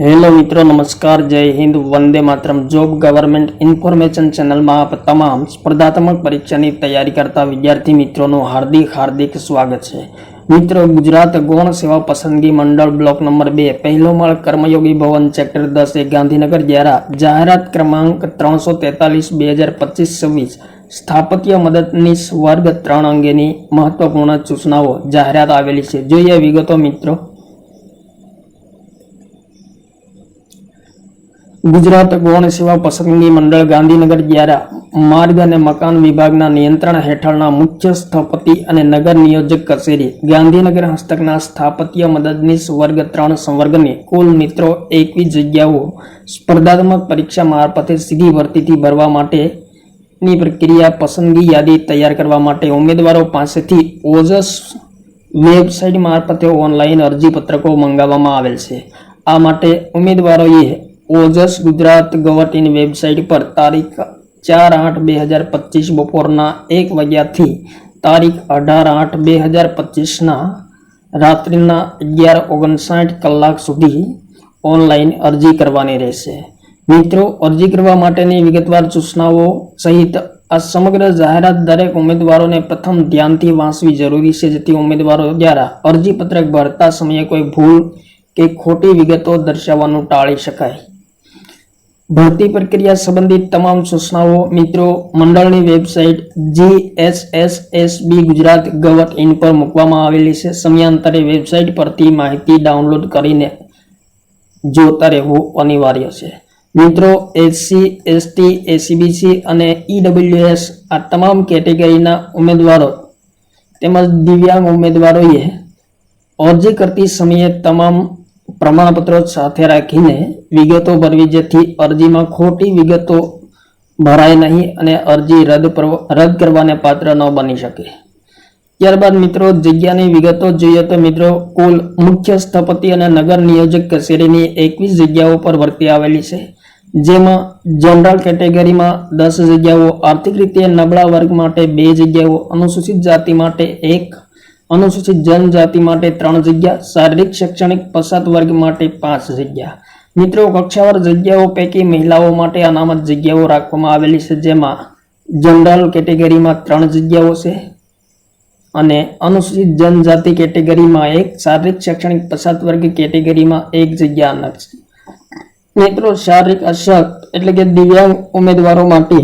Hello મિત્રો, નમસ્કાર, જય હિન્દ, વંદે માતરમ. જોબ ગવર્મેન્ટ ઇન્ફોર્મેશન ચેનલમાં આપ તમામ સ્પર્ધાત્મક પરીક્ષાની તૈયારી કરતા વિદ્યાર્થી મિત્રોનું હાર્દિક હાર્દિક સ્વાગત છે. મિત્રો, ગુજરાત ગૌણ સેવા પસંદગી મંડળ બ્લોક નંબર બે પહેલો માળ કર્મયોગી ભવન સેક્ટર દસ એ ગાંધીનગર દ્વારા જાહેરાત ક્રમાંક ત્રણસો તેતાલીસ, બે હજાર પચીસ, છવ્વીસ, સ્થાપત્ય મદદનીશ વર્ગ ત્રણ અંગેની મહત્વપૂર્ણ સૂચનાઓ જાહેરાત આવેલી છે. જોઈએ વિગતો મિત્રો. ગુજરાત ગૌણ સેવા પસંદગી મંડળ ગાંધીનગર દ્વારા માર્ગ અને મકાન વિભાગના નિયંત્રણ હેઠળના મુખ્ય સ્થપતિ અને નગર નિયોજક કચેરી ગાંધીનગર હસ્તકના સ્થાપત્ય મદદનીશ વર્ગ ત્રણ સંવર્ગની કુલ મિત્રો એકવીસ જગ્યાઓ સ્પર્ધાત્મક પરીક્ષા મારફતે સીધી ભરતીથી ભરવા માટેની પ્રક્રિયા પસંદગી યાદી તૈયાર કરવા માટે ઉમેદવારો પાસેથી ઓજસ વેબસાઇટ મારફતે ઓનલાઈન અરજીપત્રકો મંગાવવામાં આવેલ છે. આ માટે ઉમેદવારોએ ઓજસ ગુજરાત ગવર્ટિન વેબસાઇટ પર તારીખ ચાર આઠ બે હજાર પચીસ બપોરના એક વાગ્યાથી તારીખ અઢાર આઠ બે હજાર પચીસના રાત્રિના અગિયાર ઓગણસાઠ કલાક સુધી ઓનલાઈન અરજી કરવાની રહેશે. મિત્રો, અરજી કરવા માટેની વિગતવાર સૂચનાઓ સહિત આ સમગ્ર જાહેરાત દરેક ઉમેદવારોને પ્રથમ ધ્યાનથી વાંચવી જરૂરી છે, જેથી ઉમેદવારો દ્વારા અરજીપત્રક ભરતા સમયે કોઈ ભૂલ કે ખોટી વિગતો દર્શાવવાનું ટાળી શકાય. ભરતી પ્રક્રિયા સંબંધિત તમામ સૂચનાઓ મિત્રો, મંડળની website G S S S B Gujarat gov in પર મૂકવામાં આવેલી છે. સમયાંતરે વેબસાઇટ પરથી માહિતી ડાઉનલોડ કરીને જોતા રહેવું અનિવાર્ય છે. મિત્રો, એસસી, એસટી, એસીબીસી અને ઈડબ્લ્યુએસ આ તમામ કેટેગરીના ઉમેદવારો તેમજ દિવ્યાંગ ઉમેદવારોએ અરજી કરતી સમયે તમામ પ્રમાણપત્રો સાથે રાખીને વિગતો ભરવી, જેથી અરજીમાં ખોટી વિગતો ભરાય નહીં અને અરજી રદ રદ કરવાને પાત્ર ન બની શકે. ત્યારબાદ મિત્રો, જગ્યાની વિગતો જોઈએ તો મિત્રો, કુલ મુખ્ય સ્થપતિ અને નગર નિયોજક કચેરીની એકવીસ જગ્યાઓ પર ભરતી આવેલી છે. જેમાં જનરલ કેટેગરીમાં દસ જગ્યાઓ, આર્થિક રીતે નબળા વર્ગ માટે બે જગ્યાઓ, અનુસૂચિત જાતિ માટે એક અનુસૂચિત જનજાતિ માટે ત્રણ જગ્યા, શારીરિક, શૈક્ષણિક, પછાત વર્ગ માટે પાંચ જગ્યા. મિત્રો, કક્ષાવાર જગ્યાઓ પૈકી મહિલાઓ માટે અનામત જગ્યાઓ રાખવામાં આવેલી છે, જેમાં જનરલ કેટેગરીમાં ત્રણ જગ્યાઓ છે અને અનુસૂચિત જનજાતિ કેટેગરીમાં એક, શારીરિક, શૈક્ષણિક, પછાત વર્ગ કેટેગરીમાં એક જગ્યા છે. મિત્રો, શારીરિક અશક્ત એટલે કે દિવ્યાંગ ઉમેદવારો માટે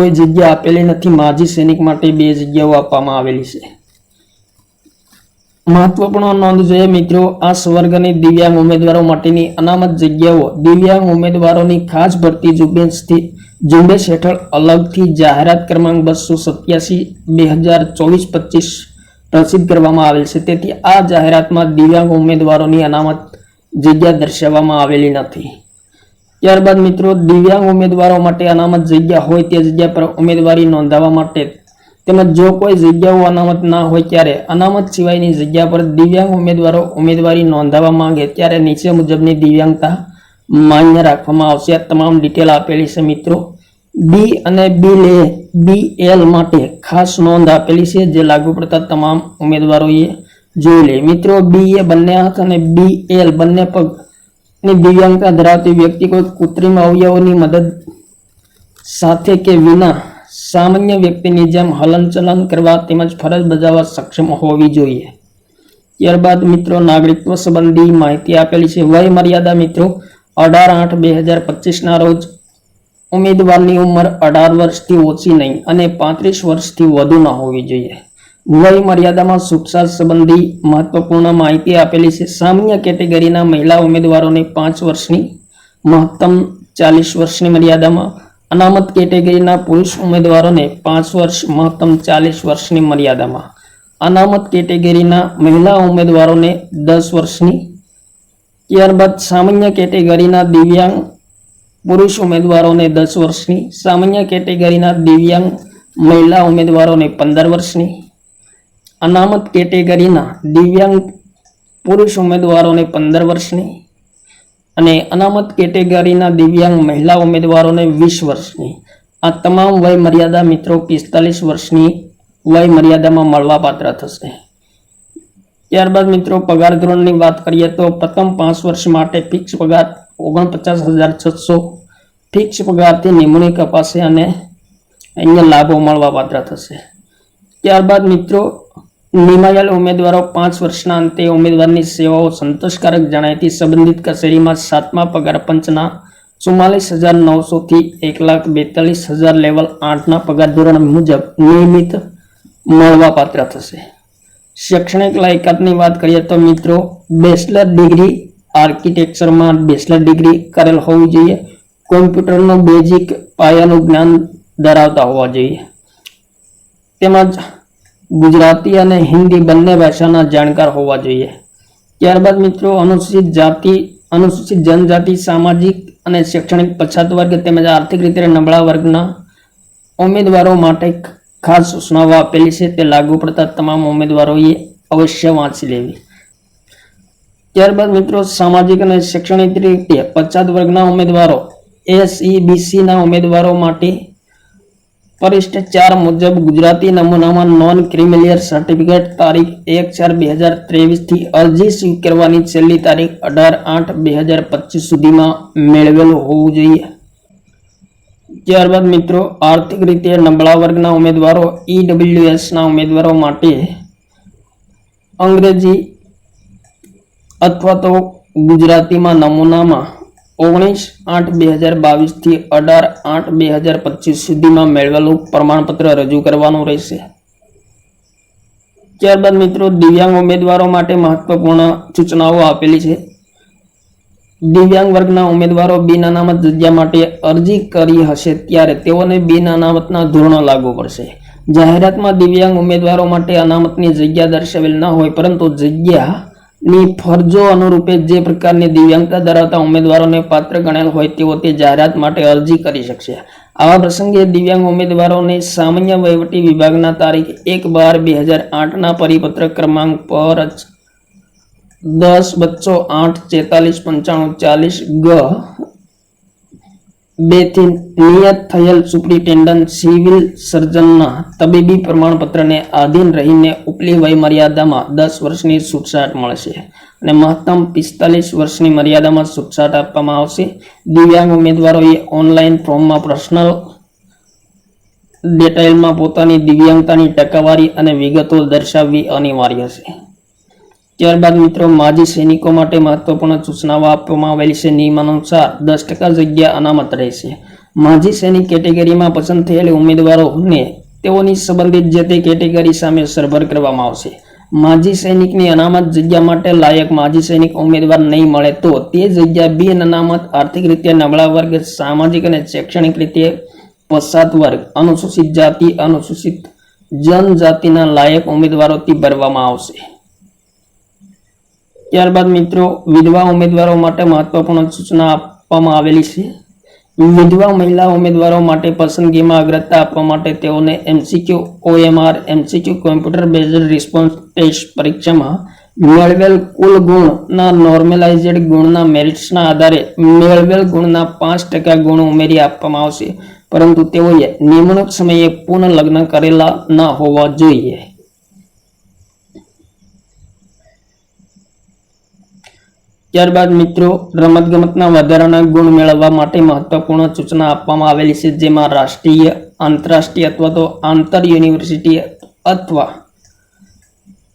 કોઈ જગ્યા આપેલી નથી. માજી સૈનિક માટે બે જગ્યાઓ આપવામાં આવેલી છે. મહત્વપૂર્ણ નોંધ જોઈએ મિત્રો, આ સ્વર્ગની દિવ્યાંગ ઉમેદવારો માટેની અનામત જગ્યાઓ. દિવ્યાંગ ઉમેદવારોની ખાસ ભરતી ઝુંબેશથી ઝુંબેશ હેઠળ અલગથી જાહેરાત ક્રમાંક બસો સત્યાસી, બે હજાર ચોવીસ, પચીસ પ્રસિદ્ધ કરવામાં આવેલ છે. તેથી આ જાહેરાતમાં દિવ્યાંગ ઉમેદવારોની અનામત જગ્યા દર્શાવવામાં આવેલી નથી. ત્યારબાદ મિત્રો, દિવ્યાંગ ઉમેદવારો માટે અનામત જગ્યા હોય તે જગ્યા પર ઉમેદવારી નોંધાવવા માટે તેમજ જો કોઈ જગ્યાઓ અનામત ના હોય ત્યારે અનામત સિવાયની જગ્યા પર દિવ્યાંગ ઉમેદવારો ઉમેદવારી નોંધાવવા માંગે ત્યારે નીચે મુજબની દિવ્યાંગતા માન્ય રાખવામાં આવશે. તમામ ડિટેલ આપેલી છે મિત્રો. બી અને બી લે બી એલ માટે ખાસ નોંધ આપેલી છે જે લાગુ પડતા તમામ ઉમેદવારોએ જોઈ લે. મિત્રો બી એ બંને હાથ અને બી એલ બંને પગ ની દિવ્યાંગતા ધરાવતી વ્યક્તિ કોઈ કૃત્રિમ અવયવોની મદદ સાથે કે વિના સામાન્ય વ્યક્તિની જેમ હલનચલન કરવા તેમજ ફરજ બજાવવા સક્ષમ હોવી જોઈએ. ત્યારબાદ મિત્રો, નાગરિકત્વ સંબંધી માહિતી આપેલી છે. વય મર્યાદા મિત્રો, અઢાર આઠ બે હજાર પચીસના રોજ ઉમેદવારની ઉંમર અઢાર વર્ષથી ઓછી નહીં અને પાંત્રીસ વર્ષથી વધુ ન હોવી જોઈએ. વય મર્યાદામાં સુરક્ષા સંબંધી મહત્વપૂર્ણ માહિતી આપેલી છે. સામાન્ય કેટેગરીના મહિલા ઉમેદવારોને પાંચ વર્ષની, મહત્તમ ચાલીસ વર્ષની મર્યાદામાં, અનામત કેટેગરીના પુરુષ ઉમેદવારોને પાંચ વર્ષ, મહત્તમ ચાલીસ વર્ષની મર્યાદામાં. અનામત કેટેગરીના મહિલા ઉમેદવારોને દસ વર્ષની, ત્યારબાદ સામાન્ય કેટેગરીના દિવ્યાંગ પુરુષ ઉમેદવારોને દસ વર્ષની, સામાન્ય કેટેગરીના દિવ્યાંગ મહિલા ઉમેદવારોને પંદર વર્ષની અનામત કેટેગરીના દિવ્યાંગ પુરુષ ઉમેદવારોને પંદર વર્ષની અને અનામત કેટેગરીના દિવ્યાંગ મહિલા ઉમેદવારોને વીસ વર્ષની. આ તમામ વય મર્યાદા મિત્રો પિસ્તાલીસ વર્ષની વય મર્યાદામાં મળવાપાત્ર થશે. ત્યારબાદ મિત્રો પગાર ધોરણની વાત કરીએ તો પ્રથમ પાંચ વર્ષ માટે ફિક્સ પગાર ઓગણપચાસ હજાર છસો ફિક્સ પગારથી નિમણૂક અપાશે અને અહીંયા લાભો મળવા પાત્ર થશે. ત્યારબાદ મિત્રો નિમાયેલ ઉમેદવારો પાંચ વર્ષના અંતે ઉમેદવારની સેવાઓ સંતોષકારક જણાયથી સંબંધિત કચેરીમાં સાતમા પગાર પંચના ચુમ્માલીસ હજાર નવસોથી એક લાખ બેતાલીસ હજાર લેવલ આઠના પગાર ધોરણ મુજબ નિયમિત મળવા પાત્ર થશે. શૈક્ષણિક લાયકાતની વાત કરીએ તો મિત્રો, બેચલર ડિગ્રી આર્કિટેક્ચરમાં બેચલર ડિગ્રી કરેલ હોવી જોઈએ. કોમ્પ્યુટરનું બેઝિક પાયાનું જ્ઞાન ધરાવતા હોવા જોઈએ. તેમજ ગુજરાતી અને હિન્દી બંને ભાષાના જાણકાર હોવા જોઈએ. ત્યારબાદ મિત્રો, અનુસૂચિત જાતિ, અનુસૂચિત જનજાતિ, સામાજિક અને શૈક્ષણિક પછાત વર્ગ તેમજ આર્થિક રીતે નબળા વર્ગના ઉમેદવારો માટે ખાસ સૂચનાઓ આપેલી છે. તે લાગુ પડતા તમામ ઉમેદવારોએ અવશ્ય વાંચી લેવી. ત્યારબાદ મિત્રો, સામાજિક અને શૈક્ષણિક રીતે પછાત વર્ગના ઉમેદવારો એસઈબીસીના ઉમેદવારો માટે પરિશિષ્ટ ચાર મુજબ ગુજરાતી નમૂનામાં નોન ક્રિમિલિયર સર્ટિફિકેટ તારીખ એક ચાર બે હજાર ત્રેવીસથી અરજી સ્વીકારવાની છેલ્લી તારીખ અઢાર આઠ બે હજાર પચીસ સુધીમાં મેળવેલું હોવું જોઈએ. ત્યારબાદ મિત્રો, આર્થિક રીતે નબળા વર્ગના ઉમેદવારો ઈડબ્લ્યુએસના ઉમેદવારો માટે અંગ્રેજી અથવા તો ગુજરાતીમાં નમૂનામાં ઓગણીસ આઠ બે હજાર બાવીસથી અઢાર આઠ બે હજાર પચીસ સુધીમાં મેળવેલું પ્રમાણપત્ર રજૂ કરવાનું રહેશે. ત્યારબાદ મિત્રો, દિવ્યાંગ ઉમેદવારો માટે મહત્વપૂર્ણ સૂચનાઓ આપેલી છે. દિવ્યાંગ વર્ગના ઉમેદવારો બિન અનામત જગ્યા માટે અરજી કરી હશે ત્યારે તેઓને બિન અનામતના ધોરણો લાગુ પડશે. જાહેરાતમાં દિવ્યાંગ ઉમેદવારો માટે અનામતની જગ્યા દર્શાવેલ ન હોય પરંતુ જગ્યાની ફરજો અનુરૂપે જે પ્રકારની દિવ્યાંગતા ધરાવતા ઉમેદવારોને પાત્ર ગણેલ હોય તેઓ તે જાહેરાત માટે અરજી કરી શકશે. આવા પ્રસંગે દિવ્યાંગ ઉમેદવારોને સામાન્ય વહીવટી વિભાગના તારીખ એક બાર બે હજાર આઠના પરિપત્ર ક્રમાંક પર દસ બચ્ચો આઠ ચેતાલીસ પંચાણું ચાલીસ ગ બેથી નિયત થયેલ સુપ્રિન્ટેન્ડન્ટ સિવિલ સર્જનના તબીબી પ્રમાણપત્રને આધીન રહીને ઉપલી વય મર્યાદામાં દસ વર્ષની છૂટછાટ મળશે અને મહત્તમ પિસ્તાલીસ વર્ષની મર્યાદામાં છૂટછાટ આપવામાં આવશે. દિવ્યાંગ ઉમેદવારોએ ઓનલાઈન ફોર્મમાં પર્સનલ ડિટેલમાં પોતાની દિવ્યાંગતાની ટકાવારી અને વિગતો દર્શાવવી અનિવાર્ય છે. ત્યારબાદ મિત્રો, માજી સૈનિકો માટે મહત્વપૂર્ણ સૂચનાઓ આપવામાં આવેલી છે. નિયમાનુસાર દસ ટકા જગ્યા અનામત રહેશે. માજી સૈનિક કેટેગરીમાં પસંદ થયેલ ઉમેદવારોને તેઓની સંબંધિત જે તે કેટેગરી સામે સરભર કરવામાં આવશે. માજી સૈનિકની અનામત જગ્યા માટે લાયક માજી સૈનિક ઉમેદવાર નહીં મળે તો તે જગ્યા બિન અનામત, આર્થિક રીતે નબળા વર્ગ, સામાજિક અને શૈક્ષણિક રીતે પછાત વર્ગ, અનુસૂચિત જાતિ, અનુસૂચિત જનજાતિના લાયક ઉમેદવારોથી ભરવામાં આવશે. ત્યારબાદ મિત્રો, વિધવા ઉમેદવારો માટે મહત્વપૂર્ણ સૂચના આપવામાં આવેલી છે. વિધવા મહિલા ઉમેદવારો માટે પસંદગીમાં અગ્રતા આપવા માટે તેઓને MCQ, OMR, MCQ computer based response test પરીક્ષામાં મેળવેલ કુલ ગુણના નોર્મલાઇઝેડ ગુણના મેરિટ્સના આધારે મેળવેલ ગુણના પાંચ ટકા ગુણ ઉમેરી આપવામાં આવશે. પરંતુ તેઓએ નિમણૂક સમયે પુનઃ લગ્ન કરેલા ન હોવા જોઈએ. ત્યારબાદ મિત્રો, રમતગમતના વધારાના ગુણ મેળવવા માટે મહત્વપૂર્ણ સૂચના આપવામાં આવેલી છે, જેમાં રાષ્ટ્રીય, આંતરરાષ્ટ્રીય અથવા તો આંતર યુનિવર્સિટી અથવા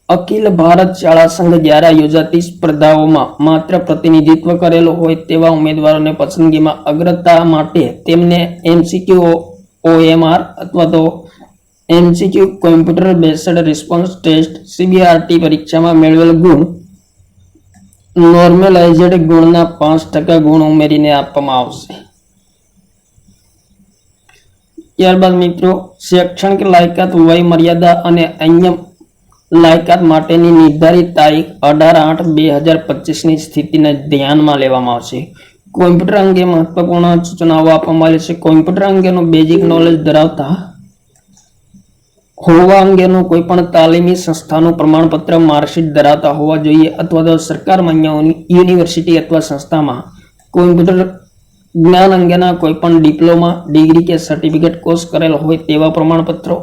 અખિલ ભારત શાળા સંઘ દ્વારા યોજાતી સ્પર્ધાઓમાં માત્ર પ્રતિનિધિત્વ કરેલો હોય તેવા ઉમેદવારોને પસંદગીમાં અગ્રતા માટે તેમને એમસીક્યુ ઓએમઆર અથવા તો MCQ computer based response test, CBRT પરીક્ષામાં મેળવેલ ગુણ નોર્મલાઇઝેડ ગુણના પાંચ ટકા ગુણ ઉમેરીને આપવામાં આવશે. ત્યારબાદ મિત્રો, શૈક્ષણિક લાયકાત વય મર્યાદા અને અન્ય લાયકાત માટેની નિર્ધારિત તારીખ અઢાર આઠ બે હજાર પચીસની સ્થિતિને ધ્યાનમાં લેવામાં આવશે. કોમ્પ્યુટર અંગે મહત્વપૂર્ણ સૂચનાઓ આપવામાં આવી છે. કોમ્પ્યુટર અંગેનું બેઝિક નોલેજ ધરાવતા હોવા અંગેનું કોઈ પણ તાલીમી સંસ્થાનું પ્રમાણપત્ર માર્કશીટ ધરાવતા હોવા જોઈએ અથવા તો સરકાર માન્ય યુનિવર્સિટી અથવા સંસ્થામાં કોમ્પ્યુટર જ્ઞાન અંગેના કોઈ પણ ડિપ્લોમા, ડિગ્રી કે સર્ટિફિકેટ કોર્સ કરેલ હોય તેવા પ્રમાણપત્રો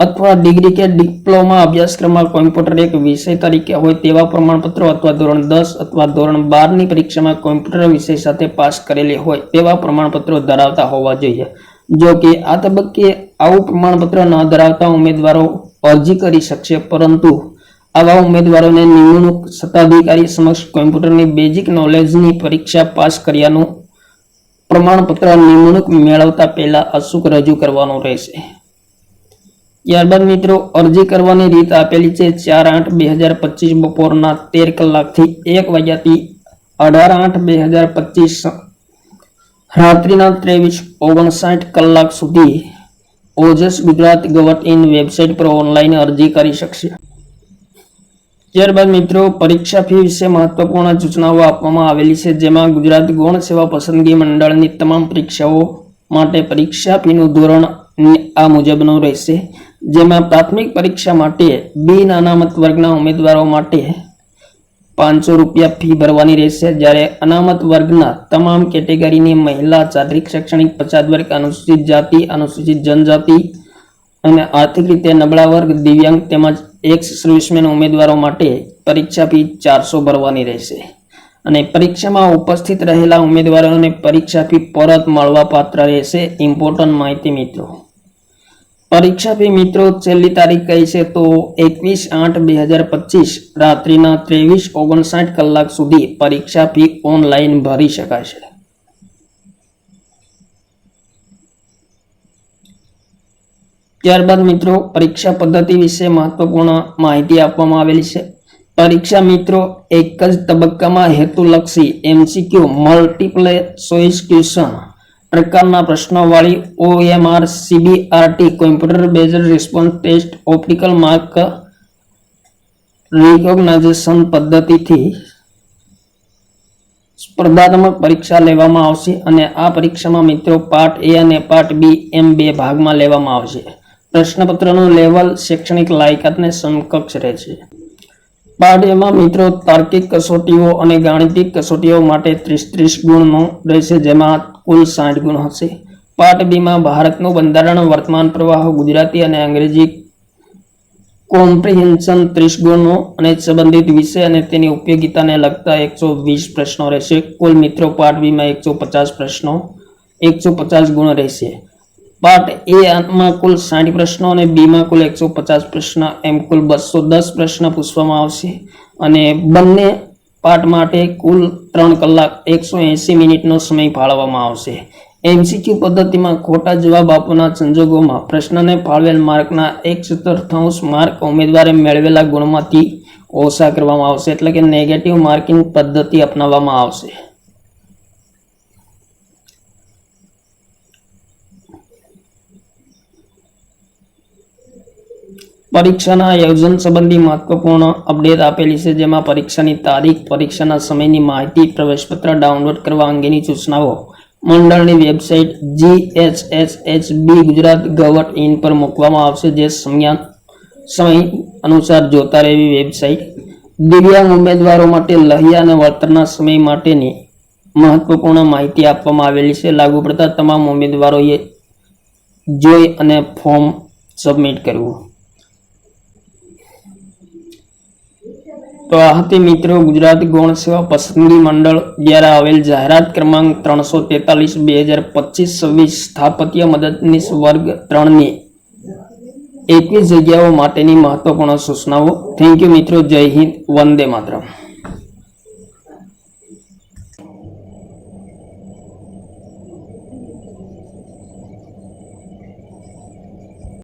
અથવા ડિગ્રી કે ડિપ્લોમા અભ્યાસક્રમમાં કોમ્પ્યુટર એક વિષય તરીકે હોય તેવા પ્રમાણપત્રો અથવા ધોરણ દસ અથવા ધોરણ બારની પરીક્ષામાં કોમ્પ્યુટર વિષય સાથે પાસ કરેલી હોય તેવા પ્રમાણપત્રો ધરાવતા હોવા જોઈએ. જો કે આ તબક્કે આવું પ્રમાણપત્ર ન ધરાવતા ઉમેદવારો અરજી કરી શકશે, પરંતુ આવા ઉમેદવારોને નિમણૂક સત્તાધિકારી સમક્ષ કોમ્પ્યુટરની બેઝિક નોલેજની પરીક્ષા પાસ કર્યાનું પ્રમાણપત્ર નિમણૂક મેળવતા પહેલા અચૂક રજૂ કરવાનું રહેશે. ત્યારબાદ મિત્રો, અરજી કરવાની રીત આપેલી છે ચાર આઠ બે હજાર પચીસ બપોરના તેર કલાકથી એક વાગ્યાથી અઢાર આઠ બે હજાર પચીસ રાત્રિના ત્રેવીસ ઓગણસાઠ કલાક સુધી ઓજસ ગુજરાત ગવર્ટ ઇન વેબસાઇટ પર ઓનલાઈન અરજી કરી શકશે. ત્યારબાદ મિત્રો, પરીક્ષા ફી વિશે મહત્વપૂર્ણ સૂચનાઓ આપવામાં આવેલી છે, જેમાં ગુજરાત ગૌણ સેવા પસંદગી મંડળની તમામ પરીક્ષાઓ માટે પરીક્ષા ફીનું ધોરણ આ મુજબનું રહેશે. જેમાં પ્રાથમિક પરીક્ષા માટે બિન અનામત વર્ગના ઉમેદવારો માટે પાંચસો રૂપિયા ફી ભરવાની રહેશે જ્યારે અનામત વર્ગના તમામ કેટેગરીની મહિલા ચારિક શૈક્ષણિક પછાત વર્ગ, અનુસૂચિત જાતિ, અનુસૂચિત જનજાતિ અને આર્થિક રીતે નબળા વર્ગ, દિવ્યાંગ તેમજ એક્સ સર્વિસમેન ઉમેદવારો માટે પરીક્ષા ફી ચારસો ભરવાની રહેશે. અને પરીક્ષામાં ઉપસ્થિત રહેલા ઉમેદવારોને પરીક્ષા ફી પરત મળવા પાત્ર રહેશે. ઇમ્પોર્ટન્ટ માહિતી મિત્રો. પરીક્ષા ફી મિત્રો, છેલ્લી તારીખ કઈ છે તો એકવીસ આઠ બે હજાર પચીસ, રાત્રિના ત્રેવીસ ઓગણસાઠ કલાક સુધી પરીક્ષા ફી ઓનલાઈન ભરી શકાશે. ત્યારબાદ મિત્રો, પરીક્ષા પદ્ધતિ વિશે મહત્વપૂર્ણ માહિતી આપવામાં આવેલી છે. પરીક્ષા મિત્રો, એક જ તબક્કામાં હેતુલક્ષી એમસીક્યુ મલ્ટીપ્લે ચોઇસ ક્વેશ્ચન પ્રકારના પ્રશ્નોવાળી OMR CBRT computer based response test optical mark recognition પદ્ધતિથી સ્પર્ધાત્મક પરીક્ષા લેવામાં આવશે અને આ પરીક્ષામાં મિત્રો પાર્ટ એ અને પાર્ટ બી એમ બે ભાગમાં લેવામાં આવશે. પ્રશ્નપત્રનું લેવલ, શૈક્ષણિક લાયકાતને સમકક્ષ રહેશે. પાર્ટ એમાં મિત્રો તાર્કિક કસોટીઓ અને ગાણિતિક કસોટીઓ માટે ત્રીસ ત્રીસ ગુણનો રહેશે, જેમાં કુલ સાઠ ગુણ હશે. પાર્ટ બીમાં ભારતનું બંધારણ, વર્તમાન પ્રવાહ, ગુજરાતી અને અંગ્રેજી કોમ્પ્રિહેન્શન ત્રીસ ગુણો અને સંબંધિત વિષય અને તેની ઉપયોગિતાને લગતા એકસો વીસ પ્રશ્નો રહેશે. કુલ મિત્રો, પાર્ટ બીમાં એકસો પચાસ પ્રશ્નો, એકસો પચાસ ગુણ રહેશે. પાર્ટ એ માં કુલ સાઠ પ્રશ્નો અને બીમાં કુલ એકસો પચાસ પ્રશ્ન, એમ કુલ બસો દસ પ્રશ્ન પૂછવામાં આવશે. અને બંને પાઠ માટે કુલ ત્રણ કલાક એકસો એંસી મિનિટનો સમય ફાળવવામાં આવશે. એમસીક્યુ પદ્ધતિમાં ખોટા જવાબ આપવાના સંજોગોમાં પ્રશ્નને ફાળવેલ માર્કના એક ચતુર્થાંશ માર્ક ઉમેદવારે મેળવેલા ગુણમાંથી ઓછા કરવામાં આવશે. એટલે કે નેગેટિવ માર્કિંગ પદ્ધતિ અપનાવવામાં આવશે. પરીક્ષાના આયોજન સંબંધી મહત્વપૂર્ણ અપડેટ આપેલી છે, જેમાં પરીક્ષાની તારીખ, પરીક્ષાના સમયની માહિતી, પ્રવેશપત્ર ડાઉનલોડ કરવા અંગેની સૂચનાઓ. મંડળની website G H H H B Gujarat ગવર્ટ in પર મૂકવામાં આવશે, જે સમય સમય અનુસાર જોતા રહેવી વેબસાઇટ. દિવ્યાંગ ઉમેદવારો માટે લહિયા અને વળતરના સમય માટેની મહત્વપૂર્ણ માહિતી આપવામાં આવેલી છે. લાગુ પડતા તમામ ઉમેદવારોએ જોઈ અને ફોર્મ સબમિટ કરવું. તો આ હતી મિત્રો, ગુજરાત ગૌણ સેવા પસંદગી મંડળ દ્વારા આવેલ જાહેરાત ક્રમાંક ત્રણસો તેતાલીસ, બે હજાર પચીસ, છવ્વીસ સ્થાપત્ય મદદનીશ વર્ગ ત્રણની એકવીસ જગ્યાઓ માટેની મહત્વપૂર્ણ સૂચનાઓ. થેન્ક યુ મિત્રો, જય હિન્દ, વંદે માતરમ.